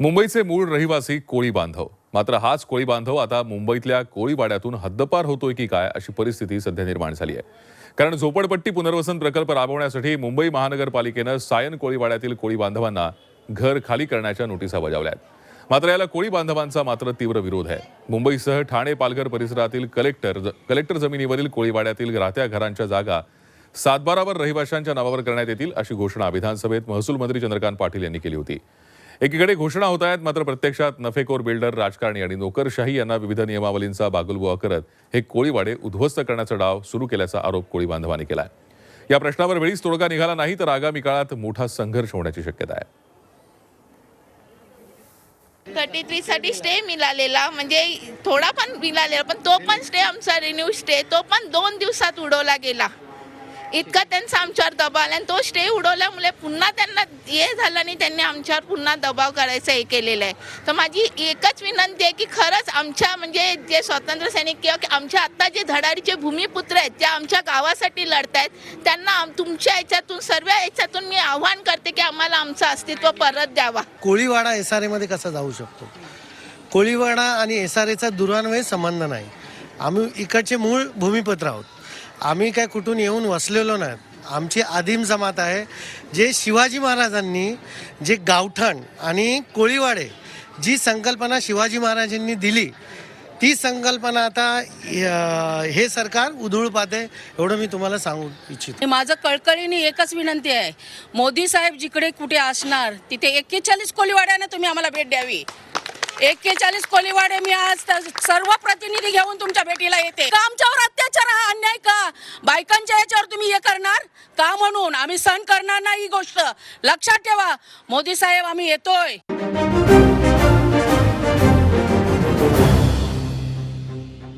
मुंबईचे मूळ रहिवासी कोळी बांधव. मात्र हाच कोळी बांधव आता मुंबईतल्या कोळीवाड्यातून हद्दपार होतोय की काय अशी परिस्थिती सध्या निर्माण झाली आहे. कारण झोपडपट्टी पुनर्वसन प्रकल्प राबवण्यासाठी मुंबई महानगरपालिकेनं सायन कोळीवाड्यातील कोळी बांधवांना घर खाली करण्याच्या नोटिसा बजावल्या आहेत मात्र याला कोळी बांधवांचा मात्र तीव्र विरोध आहे. मुंबईसह ठाणे पालघर परिसरातील कलेक्टर कलेक्टर जमिनीवरील कोळीवाड्यातील राहत्या घरांच्या जागा सातबारावर रहिवाशांच्या नावावर करण्यात येतील अशी घोषणा विधानसभेत महसूल मंत्री चंद्रकांत पाटील यांनी केली होती. एकीकडे घोषणा होत आहेत मात्र प्रत्यक्षात नफेखोर बिल्डर राजकारणी आणि नोकरशाही यांना विविध नियमावलींचा बागुलबुवा करत हे कोळीवाडे उद्ध्वस्त करण्याचा डाव सुरू केल्याचा आरोप कोळी बांधवांनी आहे या प्रश्नावर वेळीच तोडगा निघाला नाही तर आगामी काळात मोठा संघर्ष होण्याची शक्यता आहे. थर्टी थ्री साठी स्टे मिळालेला म्हणजे थोडा पण मिळालेला पण तो पण स्टे आमचा रिन्यू स्टे तो पण दोन दिवसात उडवला गेला. इतका त्यांचा आमच्यावर दबाव आला आणि तो स्टे उडवल्यामुळे पुन्हा त्यांना हे झालं आणि त्यांनी आमच्यावर पुन्हा दबाव करायचा हे केलेलं आहे. तर माझी एकच विनंती आहे की खरंच आमच्या म्हणजे जे स्वातंत्र्य सैनिक किंवा की आमच्या आत्ता जे धडाडीचे भूमिपुत्र आहेत जे आमच्या गावासाठी लढत आहेत त्यांना आम- तुमच्या याच्यातून सर्व याच्यातून मी आव्हान करते की आम्हाला आमचं अस्तित्व परत द्यावा. कोळीवाडा एस आर एमध्ये कसा जाऊ शकतो? कोळीवाडा आणि एस आर एचा दुरान्वय संबंध नाही. आम्ही इकडचे मूळ भूमिपुत्र आहोत. आम्ही काय कुठून येऊन वसलेलो नाही. आमची आदिम जमात आहे जे शिवाजी महाराजांनी जे गावठण आणि कोळीवाडे जी संकल्पना शिवाजी महाराजांनी दिली ती संकल्पना आता हे सरकार उधळू पाहते एवढं मी तुम्हाला सांगू इच्छितो. माझं कळकळीने एकच विनंती आहे मोदी साहेब जिकडे कुठे असणार तिथे एक्केचाळीस कोलीवाड्याने तुम्ही आम्हाला भेट द्यावी. एक्केचाळीस कोलीवाडे मी आज सर्व प्रतिनिधी घेऊन तुमच्या भेटीला येते. आमच्यावर अत्याचार हा अन्याय का बायकांच्या याच्यावर तुम्ही हे करणार? का म्हणून? आम्ही सहन करणार नाही ही गोष्ट. लक्षात ठेवा. मोदी साहेब आम्ही येतोय.